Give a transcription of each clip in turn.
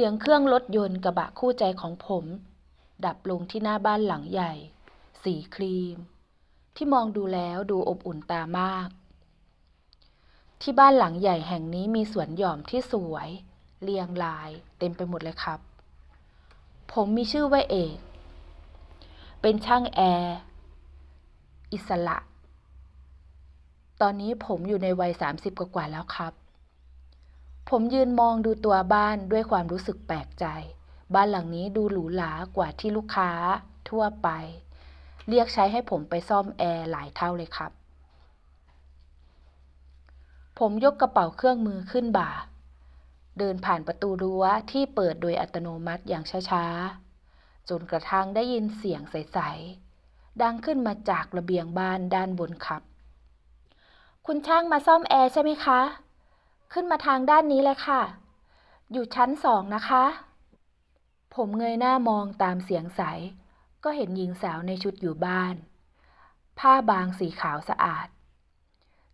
สียงเครื่องรถยนต์กระบะคู่ใจของผม ดับลงที่หน้าบ้านหลังใหญ่ สีครีม ที่มองดูแล้วดูอบอุ่นตามาก ที่บ้านหลังใหญ่แห่งนี้มีสวนหย่อมที่สวย เรียงราย เต็มไปหมดเลยครับ ผมมีชื่อว่าเอก เป็นช่างแอร์ อิสระ ตอนนี้ผมอยู่ในวัย 30 กว่าแล้วครับ ผมยืนมองดูตัวบ้านด้วยความรู้สึกแปลกใจ บ้านหลังนี้ดูหรูหรากว่าที่ลูกค้าทั่วไป เรียกใช้ให้ผมไปซ่อมแอร์หลายเท่าเลยครับ ผมยกกระเป๋าเครื่องมือขึ้นบ่า เดินผ่านประตูรั้วที่เปิดโดยอัตโนมัติอย่างช้าๆ จนกระทั่งได้ยินเสียงใสๆ ดังขึ้นมาจากระเบียงบ้านด้านบนครับ คุณช่างมาซ่อมแอร์ใช่ไหมคะ ขึ้นมาทางด้านนี้เลยค่ะ อยู่ชั้นสองนะคะ ผมเงยหน้ามองตามเสียงใส ก็เห็นหญิงสาวในชุดอยู่บ้าน ผ้าบางสีขาวสะอาด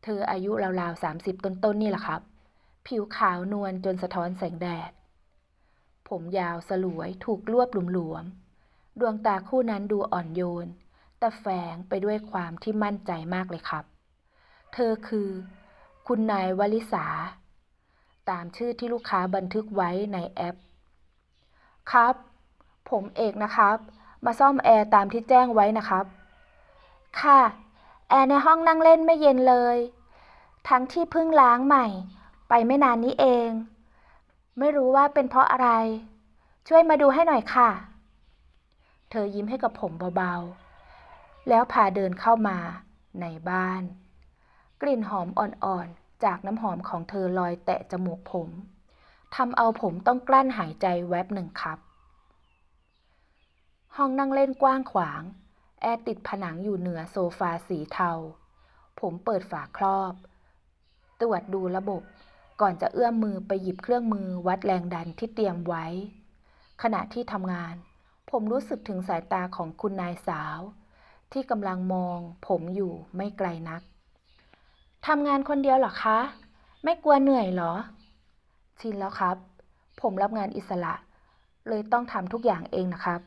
เธออายุราวๆสามสิบต้นๆนนี่แหละครับ ผิวขาวนวลจนสะท้อนแสงแดด ผมยาวสลวยถูกรวบหลวมๆ ดวงตาคู่นั้นดูอ่อนโยน แต่แฝงไปด้วยความที่มั่นใจมากเลยครับ เธอคือ คุณนายวลิสา ตามชื่อที่ลูกค้าบันทึกไว้ในแอป ครับ ผมเอกนะครับ มาซ่อมแอร์ตามที่แจ้งไว้นะครับ ค่ะ แอร์ในห้องนั่งเล่นไม่เย็นเลย ทั้งที่เพิ่งล้างใหม่ ไปไม่นานนี้เอง ไม่รู้ว่าเป็นเพราะอะไร ช่วยมาดูให้หน่อยค่ะ เธอยิ้มให้กับผมเบาๆ แล้วพาเดินเข้ามาในบ้าน กลิ่นหอมอ่อนๆ จากน้ำหอมของเธอลอยแตะจมูกผมทำเอาผมต้องกลั้นหายใจแวบหนึ่งครับ ห้องนั่งเล่นกว้างขวาง แอร์ติดผนังอยู่เหนือโซฟาสีเทา ผมเปิดฝาครอบ ตรวจดูระบบก่อนจะเอื้อมมือไปหยิบเครื่องมือวัดแรงดันที่เตรียมไว้ ขณะที่ทำงาน ผมรู้สึกถึงสายตาของคุณนายสาว ที่กำลังมอง ผมอยู่ไม่ไกลนัก ทำงานคนเดียวหรอคะ ไม่กลัวเหนื่อยเหรอ ชินแล้วครับ ผมรับงานอิสระ เลยต้องทำทุกอย่างเองนะครับ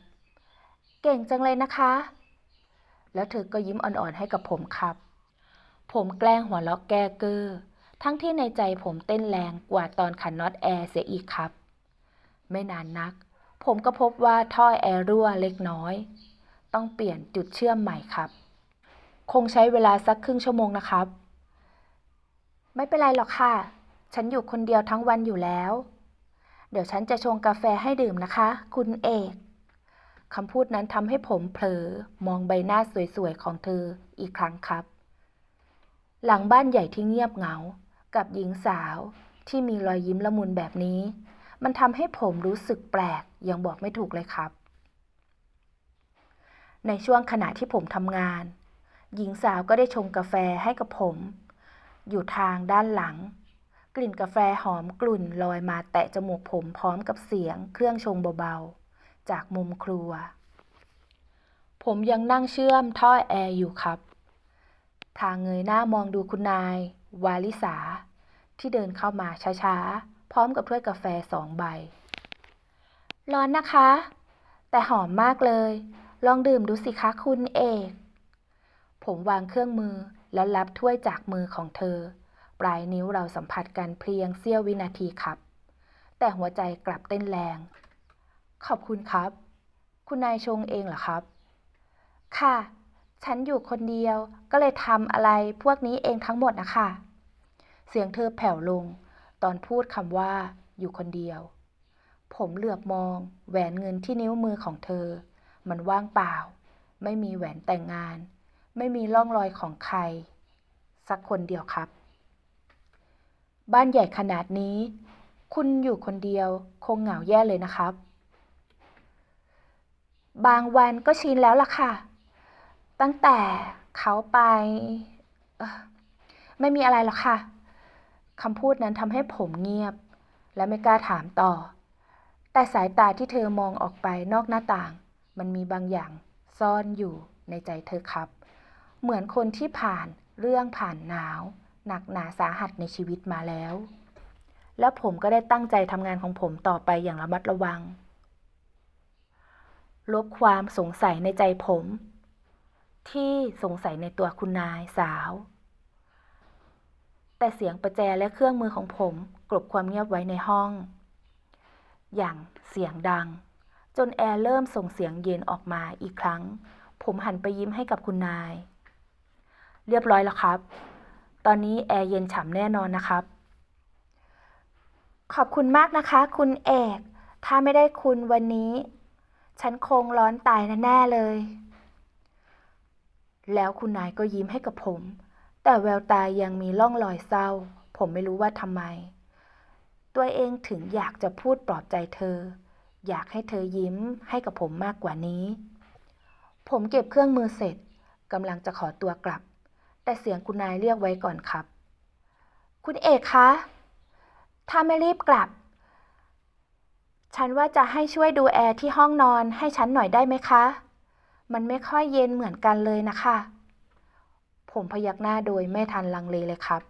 เก่งจังเลยนะคะ แล้วเธอก็ยิ้มอ่อนๆให้กับผมครับ ผมแกล้งหัวเราะแก้เกอร์ทั้งที่ในใจผมเต้นแรงกว่าตอนขันน็อตแอร์เสียอีกครับ ไม่นานนัก ผมก็พบว่าท่อแอร์รั่วเล็กน้อย ต้องเปลี่ยนจุดเชื่อมใหม่ครับ คงใช้เวลาสักครึ่งชั่วโมงนะครับ ไม่เป็นไรหรอกค่ะ ฉันอยู่คนเดียวทั้งวันอยู่แล้ว เดี๋ยวฉันจะชงกาแฟให้ดื่มนะคะ คุณเอกคำพูดนั้นทำให้ผมเผลอมองใบหน้าสวยๆของเธออีกครั้งครับ หลังบ้านใหญ่ที่เงียบเหงา กับหญิงสาวที่มีรอยยิ้มละมุนแบบนี้ มันทำให้ผมรู้สึกแปลกยังบอกไม่ถูกเลยครับ ในช่วงขณะที่ผมทำงาน หญิงสาวก็ได้ชงกาแฟให้กับผม อยู่ทางด้านหลัง กลิ่นกาแฟหอมกลุ่นลอยมาแตะจมูกผมพร้อมกับเสียงเครื่องชงเบาๆ จากมุมครัว ผมยังนั่งเชื่อมท่อแอร์อยู่ครับ ทางเงยหน้ามองดูคุณนายวาลิสา ที่เดินเข้ามาช้าๆ พร้อมกับถ้วยกาแฟสองใบ ร้อนนะคะ แต่หอมมากเลย ลองดื่มดูสิคะคุณเอก ผมวางเครื่องมือ แล้วรับถ้วยจากมือของเธอ ปลายนิ้วเราสัมผัสกันเพียงเสี้ยววินาทีครับ แต่หัวใจกลับเต้นแรง ขอบคุณครับ คุณนายชงเองเหรอครับ ค่ะ ฉันอยู่คนเดียวก็เลยทำอะไรพวกนี้เองทั้งหมดนะคะ เสียงเธอแผ่วลง ตอนพูดคำว่า อยู่คนเดียว ผมเหลือบมอง แหวนเงินที่นิ้วมือของเธอ มันว่างเปล่า ไม่มีแหวนแต่งงาน ไม่มีร่องรอยของใคร สักคนเดียวครับ บ้านใหญ่ขนาดนี้ คุณอยู่คนเดียวคงเหงาแย่เลยนะครับ บางวันก็ชินแล้วล่ะค่ะ ตั้งแต่เขาไป ไม่มีอะไรหรอกค่ะคำพูดนั้นทำให้ผมเงียบ และไม่กล้าถามต่อ แต่สายตาที่เธอมองออกไปนอกหน้าต่าง มันมีบางอย่างซ่อนอยู่ในใจเธอครับ เหมือนคนที่ผ่านเรื่องผ่านหนาว หนักหนาสาหัสในชีวิตมาแล้ว แล้วผมก็ได้ตั้งใจทำงานของผมต่อไปอย่างระมัดระวัง ลบความสงสัยในใจผม ที่สงสัยในตัวคุณนายสาว แต่เสียงประแจและเครื่องมือของผม กลบความเงียบไว้ในห้อง อย่างเสียงดัง จนแอร์เริ่มส่งเสียงเย็นออกมาอีกครั้ง ผมหันไปยิ้มให้กับคุณนาย เรียบร้อยแล้วครับ ตอนนี้แอร์เย็นฉ่ำแน่นอนนะครับ ขอบคุณมากนะคะ คุณเอก ถ้าไม่ได้คุณวันนี้ ฉันคงร้อนตายแน่ๆเลย แล้วคุณนายก็ยิ้มให้กับผม แต่แววตายังมีร่องรอยเศร้า ผมไม่รู้ว่าทำไม ตัวเองถึงอยากจะพูดปลอบใจเธอ อยากให้เธอยิ้มให้กับผมมากกว่านี้ ผมเก็บเครื่องมือเสร็จกำลังจะขอตัวกลับ แต่เสียงคุณนายเรียกไว้ก่อนครับ คุณเอกคะ ถ้าไม่รีบกลับ ฉันว่าจะให้ช่วยดูแอร์ที่ห้องนอนให้ฉันหน่อยได้ไหมคะ มันไม่ค่อยเย็นเหมือนกันเลยนะคะ ผมพยักหน้าโดยไม่ทันลังเลเลยครับ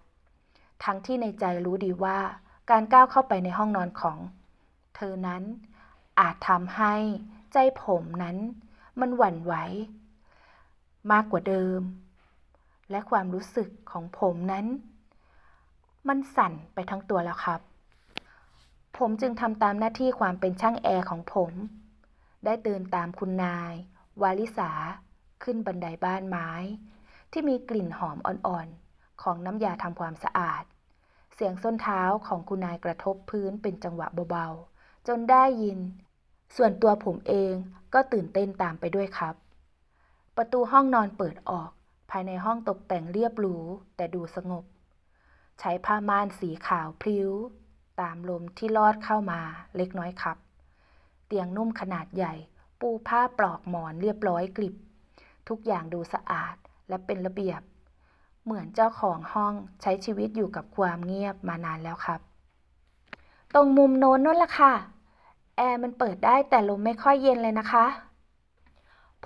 ทั้งที่ในใจรู้ดีว่าการก้าวเข้าไปในห้องนอนของ เธอนั้นอาจทำให้ใจผมนั้น มันหวั่นไหวมากกว่าเดิม และความรู้สึกของผมนั้น มันสั่นไปทั้งตัวแล้วครับ ผมจึงทำตามหน้าที่ความเป็นช่างแอร์ของผม ได้เดินตามคุณนายวาลิสา ขึ้นบันไดบ้านไม้ ที่มีกลิ่นหอมอ่อนๆ ของน้ำยาทำความสะอาด เสียงส้นเท้าของคุณนายกระทบพื้นเป็นจังหวะเบาๆ จนได้ยิน ส่วนตัวผมเองก็ตื่นเต้นตามไปด้วยครับ ประตูห้องนอนเปิดออกายในห้องตกแต่งเรียบหรูแต่ดูสงบ ใช้ผ้าม่านสีขาวพลิ้ว ตามลมที่ลอดเข้ามาเล็กน้อยครับ เตียงนุ่มขนาดใหญ่ ปูผ้าปลอกหมอนเรียบร้อยกลิบ ทุกอย่างดูสะอาดและเป็นระเบียบ เหมือนเจ้าของห้องใช้ชีวิตอยู่กับความเงียบมานานแล้วครับ ตรงมุมโน้นนั่นละค่ะ แอร์มันเปิดได้แต่ลมไม่ค่อยเย็นเลยนะคะ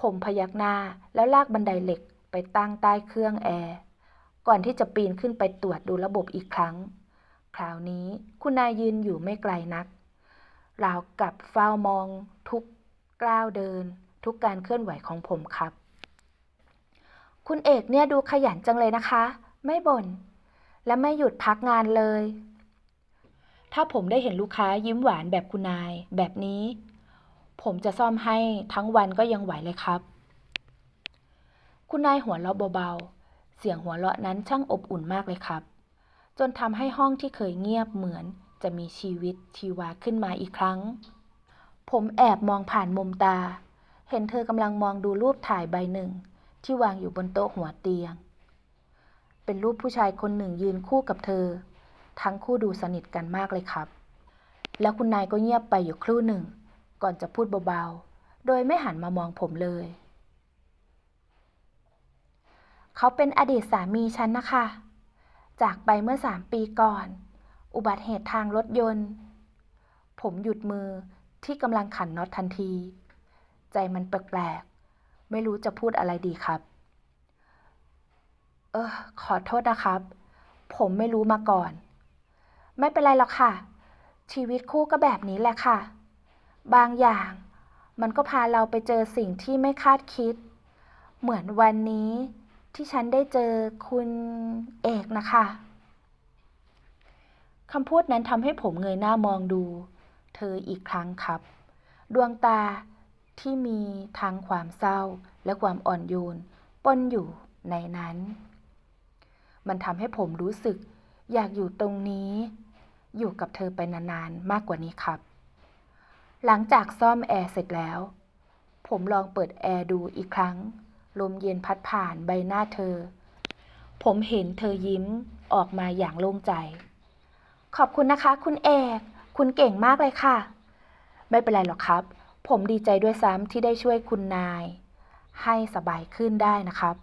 ผมพยักหน้าแล้วลากบันไดเหล็ก ไปตั้งใต้เครื่องแอร์ก่อนที่จะปีนขึ้นไปตรวจดูระบบอีกครั้ง คราวนี้คุณนายยืนอยู่ไม่ไกลนักราวกับเฝ้ามองทุกก้าวเดิน ทุกการเคลื่อนไหวของผมครับ คุณเอกเนี่ยดูขยันจังเลยนะคะ ไม่บน่นและไม่หยุดพักงานเลย ถ้าผมได้เห็นลูกค้ายิ้มหวานแบบคุณนายแบบนี้ ผมจะซ่อมให้ทั้งวันก็ยังไหวเลยครับ คุณนายหัวเราะเบาๆ เสียงหัวเราะนั้นช่างอบอุ่นมากเลยครับ จนทำให้ห้องที่เคยเงียบเหมือนจะมีชีวิตชีวาขึ้นมาอีกครั้ง ผมแอบมองผ่านมุมตา เห็นเธอกำลังมองดูรูปถ่ายใบหนึ่ง ที่วางอยู่บนโต๊ะหัวเตียง เป็นรูปผู้ชายคนหนึ่งยืนคู่กับเธอ ทั้งคู่ดูสนิทกันมากเลยครับ แล้วคุณนายก็เงียบไปอยู่ครู่หนึ่ง ก่อนจะพูดเบาๆ โดยไม่หันมามองผมเลย เขาเป็นอดีตสามีฉันนะคะ จากไปเมื่อสามปีก่อน อุบัติเหตุทางรถยนต์ ผมหยุดมือที่กำลังขันน็อตทันที ใจมันแปลกๆ ไม่รู้จะพูดอะไรดีครับ เออ ขอโทษนะครับ ผมไม่รู้มาก่อน ไม่เป็นไรหรอกค่ะ ชีวิตคู่ก็แบบนี้แหละค่ะ บางอย่างมันก็พาเราไปเจอสิ่งที่ไม่คาดคิด เหมือนวันนี้ ที่ฉันได้เจอคุณเอกนะคะคำพูดนั้นทำให้ผมเงยหน้ามองดู เธออีกครั้งครับ ดวงตาที่มีทั้งความเศร้าและความอ่อนโยนปนอยู่ในนั้น มันทำให้ผมรู้สึกอยากอยู่ตรงนี้ อยู่กับเธอไปนานๆ มากกว่านี้ครับ หลังจากซ่อมแอร์เสร็จแล้ว ผมลองเปิดแอร์ดูอีกครั้ง ลมเย็นพัดผ่านใบหน้าเธอ ผมเห็นเธอยิ้มออกมาอย่างโล่งใจ ขอบคุณนะคะ คุณเอก คุณเก่งมากเลยค่ะ ไม่เป็นไรหรอกครับ ผมดีใจด้วยซ้ำที่ได้ช่วยคุณนาย ให้สบายขึ้นได้นะครับ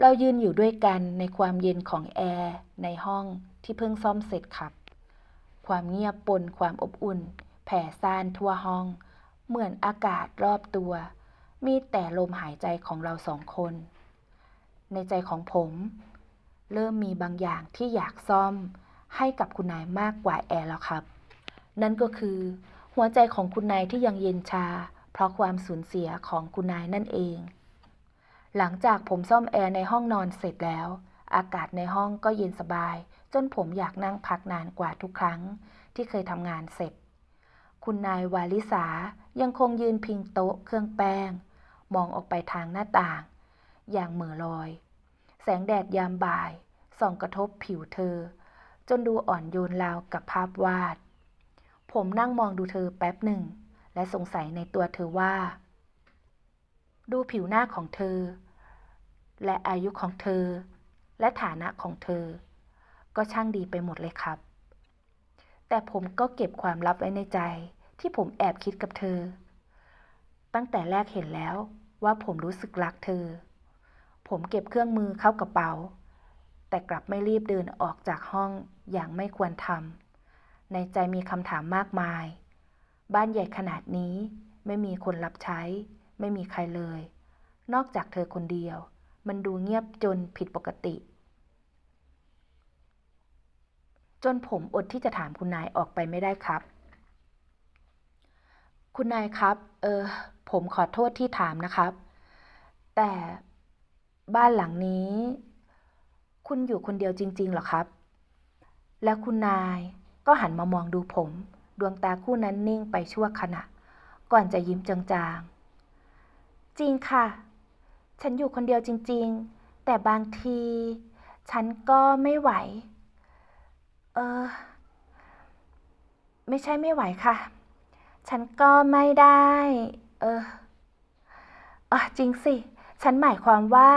เรายืนอยู่ด้วยกันในความเย็นของแอร์ในห้องที่เพิ่งซ่อมเสร็จครับ ความเงียบปนความอบอุ่น แผ่ซ่านทั่วห้อง เหมือนอากาศรอบตัว มีแต่ลมหายใจของเราสองคน ในใจของผม เริ่มมีบางอย่างที่อยากซ่อมให้กับคุณนายมากกว่าแอร์แล้วครับ นั่นก็คือ หัวใจของคุณนายที่ยังเย็นชา เพราะความสูญเสียของคุณนายนั่นเอง หลังจากผมซ่อมแอร์ในห้องนอนเสร็จแล้ว อากาศในห้องก็เย็นสบาย จนผมอยากนั่งพักนานกว่าทุกครั้งที่เคยทำงานเสร็จ คุณนายวาลิสายังคงยืนพิงโต๊ะเครื่องแป้ง มองออกไปทางหน้าต่าง อย่างเหม่อลอย แสงแดดยามบ่าย ส่องกระทบผิวเธอ จนดูอ่อนโยนราวกับภาพวาด ผมนั่งมองดูเธอแป๊บหนึ่ง และสงสัยในตัวเธอว่า ดูผิวหน้าของเธอ และอายุของเธอ และฐานะของเธอ ก็ช่างดีไปหมดเลยครับ แต่ผมก็เก็บความลับไว้ในใจที่ผมแอบคิดกับเธอ ตั้งแต่แรกเห็นแล้ว ว่าผมรู้สึกรักเธอ ผมเก็บเครื่องมือเข้ากระเป๋า แต่กลับไม่รีบเดินออกจากห้องอย่างไม่ควรทำในใจมีคำถามมากมาย บ้านใหญ่ขนาดนี้ไม่มีคนรับใช้ ไม่มีใครเลย นอกจากเธอคนเดียว มันดูเงียบจนผิดปกติ จนผมอดที่จะถามคุณนายออกไปไม่ได้ครับ คุณนายครับ เออ ผมขอโทษที่ถามนะครับ แต่บ้านหลังนี้ คุณอยู่คนเดียวจริงๆหรอครับ แล้วคุณนายก็หันมามองดูผม ดวงตาคู่นั้นนิ่งไปชั่วขณะ ก่อนจะยิ้มจางๆ จริงค่ะ ฉันอยู่คนเดียวจริง ๆ แต่บางที ฉันก็ไม่ไหว เออ ไม่ใช่ไม่ไหวค่ะ ฉันก็ไม่ได้ เอออะจริงสิ ฉันหมายความว่า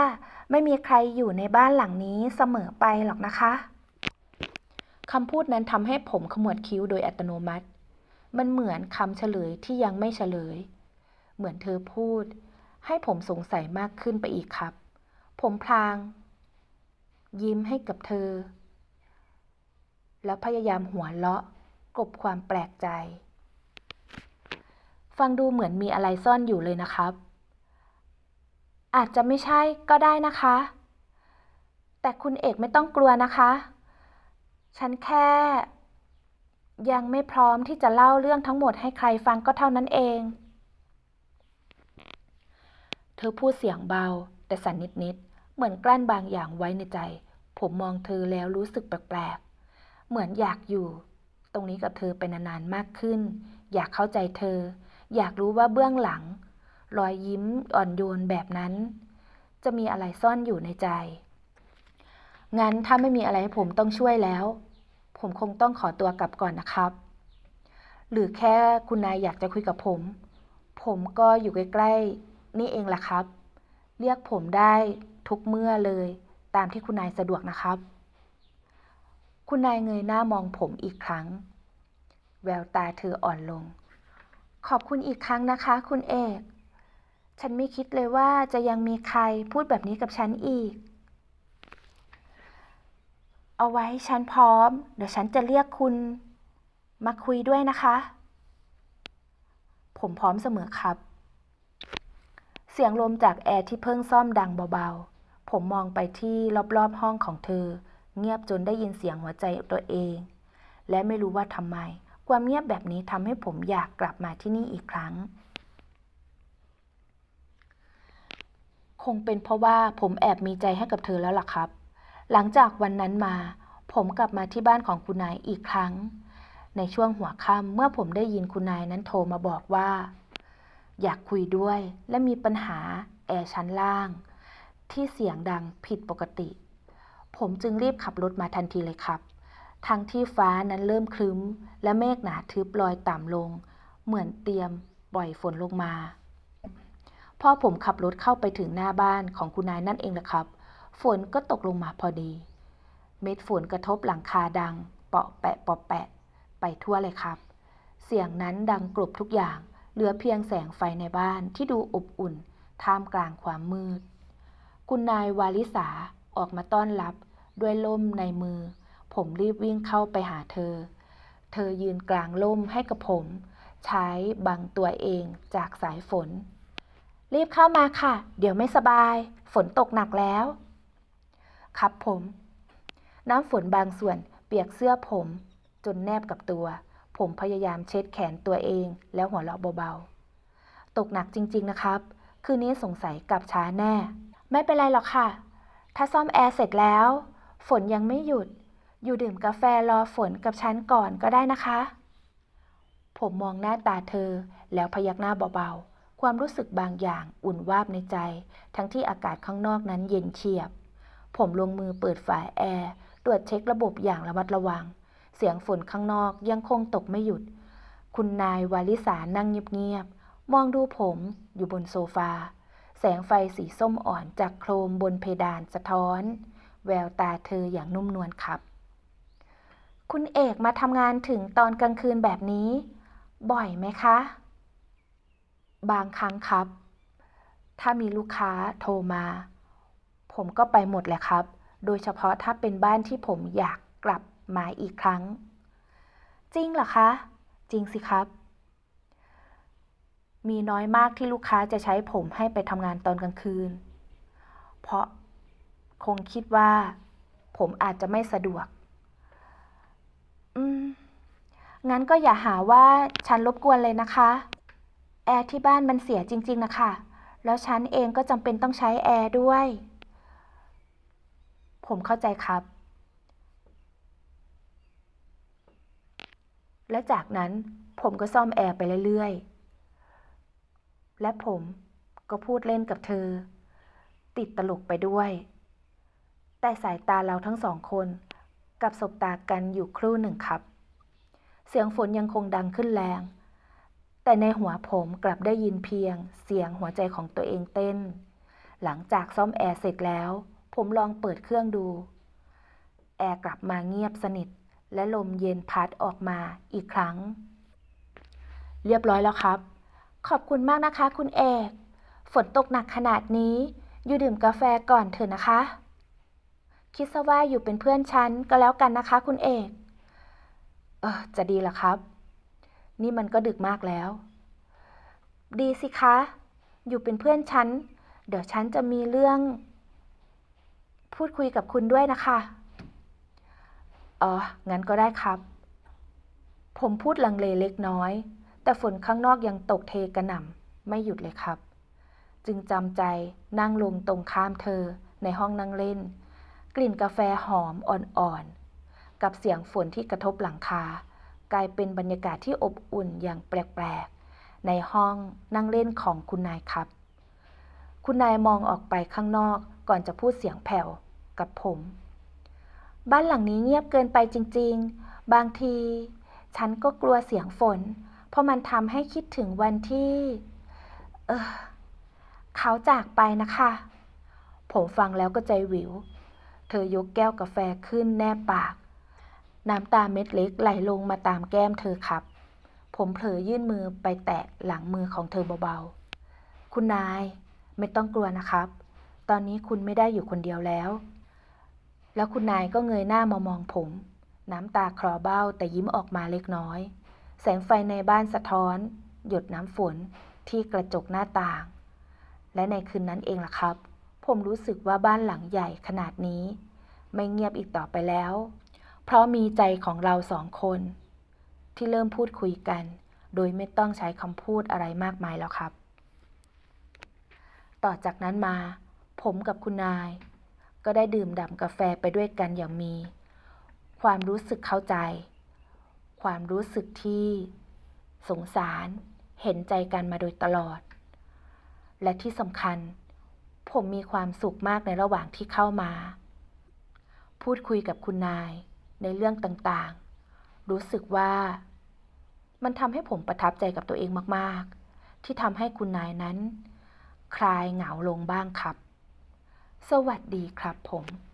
ไม่มีใครอยู่ในบ้านหลังนี้เสมอไปหรอกนะคะคำพูดนั้นทำให้ผมขมวดคิ้วโดยอัตโนมัติ มันเหมือนคำเฉลยที่ยังไม่เฉลย เหมือนเธอพูด ให้ผมสงสัยมากขึ้นไปอีกครับ ผมพลาง ยิ้มให้กับเธอ แล้วพยายามหัวเราะกลบความแปลกใจ ฟังดูเหมือนมีอะไรซ่อนอยู่เลยนะครับ อาจจะไม่ใช่ก็ได้นะคะ แต่คุณเอกไม่ต้องกลัวนะคะ ฉันแค่ ยังไม่พร้อมที่จะเล่าเรื่องทั้งหมดให้ใครฟังก็เท่านั้นเอง เธอพูดเสียงเบา แต่สั่นนิดๆ เหมือนกลั้นบางอย่างไว้ในใจ ผมมองเธอแล้วรู้สึกแปลกๆ เหมือนอยากอยู่ ตรงนี้กับเธอไปนานๆมากขึ้น อยากเข้าใจเธอ อยากรู้ว่าเบื้องหลัง รอยยิ้มอ่อนโยนแบบนั้น จะมีอะไรซ่อนอยู่ในใจ งั้นถ้าไม่มีอะไรให้ผมต้องช่วยแล้ว ผมคงต้องขอตัวกลับก่อนนะครับ หรือแค่คุณนายอยากจะคุยกับผม ผมก็อยู่ใกล้ๆนี่เองแหละครับ เรียกผมได้ทุกเมื่อเลยตามที่คุณนายสะดวกนะครับ คุณนายเงยหน้ามองผมอีกครั้ง แววตาเธออ่อนลง ขอบคุณอีกครั้งนะคะ คุณเอก ฉันไม่คิดเลยว่าจะยังมีใครพูดแบบนี้กับฉันอีก เอาไว้ฉันพร้อม เดี๋ยวฉันจะเรียกคุณ มาคุยด้วยนะคะ ผมพร้อมเสมอครับ เสียงลมจากแอร์ที่เพิ่งซ่อมดังเบาๆ ผมมองไปที่รอบๆห้องของเธอ เงียบจนได้ยินเสียงหัวใจตัวเอง และไม่รู้ว่าทำไม ความเงียบแบบนี้ทำให้ผมอยากกลับมาที่นี่อีกครั้ง คงเป็นเพราะว่าผมแอบมีใจให้กับเธอแล้วล่ะครับ หลังจากวันนั้นมา ผมกลับมาที่บ้านของคุณนายอีกครั้ง ในช่วงหัวค่ำเมื่อผมได้ยินคุณนายนั้นโทรมาบอกว่า อยากคุยด้วยและมีปัญหาแอร์ชั้นล่าง ที่เสียงดังผิดปกติ ผมจึงรีบขับรถมาทันทีเลยครับ ทั้งที่ฟ้านั้นเริ่มครึ้ม และเมฆหนาทึบลอยต่ำลง เหมือนเตรียมปล่อยฝนลงมาพอผมขับรถเข้าไปถึงหน้าบ้านของคุณนายนั่นเองแหละครับ ฝนก็ตกลงมาพอดี เม็ดฝนกระทบหลังคาดัง เปาะแปะเปาะแปะ ไปทั่วเลยครับ เสียงนั้นดังกลบทุกอย่าง เหลือเพียงแสงไฟในบ้านที่ดูอบอุ่น ท่ามกลางความมืด คุณนายวาลิสาออกมาต้อนรับด้วยล่มในมือ ผมรีบวิ่งเข้าไปหาเธอ เธอยืนกลางล่มให้กับผม ใช้บังตัวเองจากสายฝน รีบเข้ามาค่ะ เดี๋ยวไม่สบาย ฝนตกหนักแล้ว ครับผม น้ำฝนบางส่วนเปียกเสื้อผม จนแนบกับตัว ผมพยายามเช็ดแขนตัวเองแล้วหัวเราะเบาๆ ตกหนักจริงๆนะครับ คืนนี้สงสัยกลับช้าแน่ ไม่เป็นไรหรอกค่ะ ถ้าซ่อมแอร์เสร็จแล้ว ฝนยังไม่หยุด อยู่ดื่มกาแฟรอฝนกับฉันก่อนก็ได้นะคะ ผมมองหน้าตาเธอแล้วพยักหน้าเบาๆ ความรู้สึกบางอย่างอุ่นวาบในใจ ทั้งที่อากาศข้างนอกนั้นเย็นเฉียบ ผมลงมือเปิดฝาแอร์ตรวจเช็คระบบอย่างระมัดระวัง เสียงฝนข้างนอกยังคงตกไม่หยุด คุณนายวาลิสานั่งเงียบๆ มองดูผมอยู่บนโซฟา แสงไฟสีส้มอ่อนจากโครมบนเพดานสะท้อน แววตาเธออย่างนุ่มนวลครับ คุณเอกมาทำงานถึงตอนกลางคืนแบบนี้ บ่อยไหมคะ บางครั้งครับ ถ้ามีลูกค้าโทรมา ผมก็ไปหมดแหละครับ โดยเฉพาะถ้าเป็นบ้านที่ผมอยากกลับมาอีกครั้ง จริงเหรอคะ จริงสิครับ มีน้อยมากที่ลูกค้าจะใช้ผมให้ไปทำงานตอนกลางคืน เพราะคงคิดว่า ผมอาจจะไม่สะดวก อืม งั้นก็อย่าหาว่าฉันรบกวนเลยนะคะ แอร์ที่บ้านมันเสียจริง ๆนะคะ แล้วฉันเองก็จำเป็นต้องใช้แอร์ด้วย ผมเข้าใจครับ และจากนั้นผมก็ซ่อมแอร์ไปเรื่อยๆ และผมก็พูดเล่นกับเธอ ติดตลกไปด้วย แต่สายตาเราทั้งสองคนกับสบตากันอยู่ครู่หนึ่งครับ เสียงฝนยังคงดังขึ้นแรง แต่ในหัวผมกลับได้ยินเพียง เสียงหัวใจของตัวเองเต้น หลังจากซ่อมแอร์เสร็จแล้ว ผมลองเปิดเครื่องดู แอร์กลับมาเงียบสนิท และลมเย็นพัดออกมาอีกครั้ง เรียบร้อยแล้วครับ ขอบคุณมากนะคะ คุณเอก ฝนตกหนักขนาดนี้ อยู่ดื่มกาแฟก่อนเถอะนะคะ คิดซะว่าอยู่เป็นเพื่อนฉันก็แล้วกันนะคะ คุณเอก เออจะดีหรอครับ นี่มันก็ดึกมากแล้ว ดีสิคะ อยู่เป็นเพื่อนฉัน เดี๋ยวฉันจะมีเรื่อง พูดคุยกับคุณด้วยนะคะอ๋อ งั้นก็ได้ครับ ผมพูดลังเลเล็กน้อย แต่ฝนข้างนอกยังตกเทกระหน่ำไม่หยุดเลยครับ จึงจำใจนั่งลงตรงข้ามเธอในห้องนั่งเล่น กลิ่นกาแฟหอมอ่อนๆ กับเสียงฝนที่กระทบหลังคา กลายเป็นบรรยากาศที่อบอุ่นอย่างแปลกๆ ในห้องนั่งเล่นของคุณนายครับ คุณนายมองออกไปข้างนอกก่อนจะพูดเสียงแผ่วกับผม บ้านหลังนี้เงียบเกินไปจริง ๆ บางที ฉันก็กลัวเสียงฝน เพราะมันทำให้คิดถึงวันที่ เออเขาจากไปนะคะ ผมฟังแล้วก็ใจหวิว เธอยกแก้วกาแฟขึ้นแนบปาก น้ำตาเม็ดเล็กไหลลงมาตามแก้มเธอครับ ผมเผลอยื่นมือไปแตะหลังมือของเธอเบาๆ คุณนายไม่ต้องกลัวนะครับ ตอนนี้คุณไม่ได้อยู่คนเดียวแล้ว แล้วคุณนายก็เงยหน้ามามองผม น้ำตาคลอเบ้าแต่ยิ้มออกมาเล็กน้อย แสงไฟในบ้านสะท้อน หยดน้ำฝนที่กระจกหน้าต่าง และในคืนนั้นเองล่ะครับ ผมรู้สึกว่าบ้านหลังใหญ่ขนาดนี้ ไม่เงียบอีกต่อไปแล้ว เพราะมีใจของเราสองคน ที่เริ่มพูดคุยกัน โดยไม่ต้องใช้คำพูดอะไรมากมายแล้วครับ ต่อจากนั้นมา ผมกับคุณนาย ก็ได้ดื่มด่ำกาแฟไปด้วยกันอย่างมี ความรู้สึกเข้าใจ ความรู้สึกที่สงสารเห็นใจกันมาโดยตลอด และที่สำคัญ ผมมีความสุขมากในระหว่างที่เข้ามา พูดคุยกับคุณนาย ในเรื่องต่างๆ รู้สึกว่า มันทำให้ผมประทับใจกับตัวเองมากๆ ที่ทำให้คุณนายนั้น คลายเหงาลงบ้างครับ สวัสดีครับผม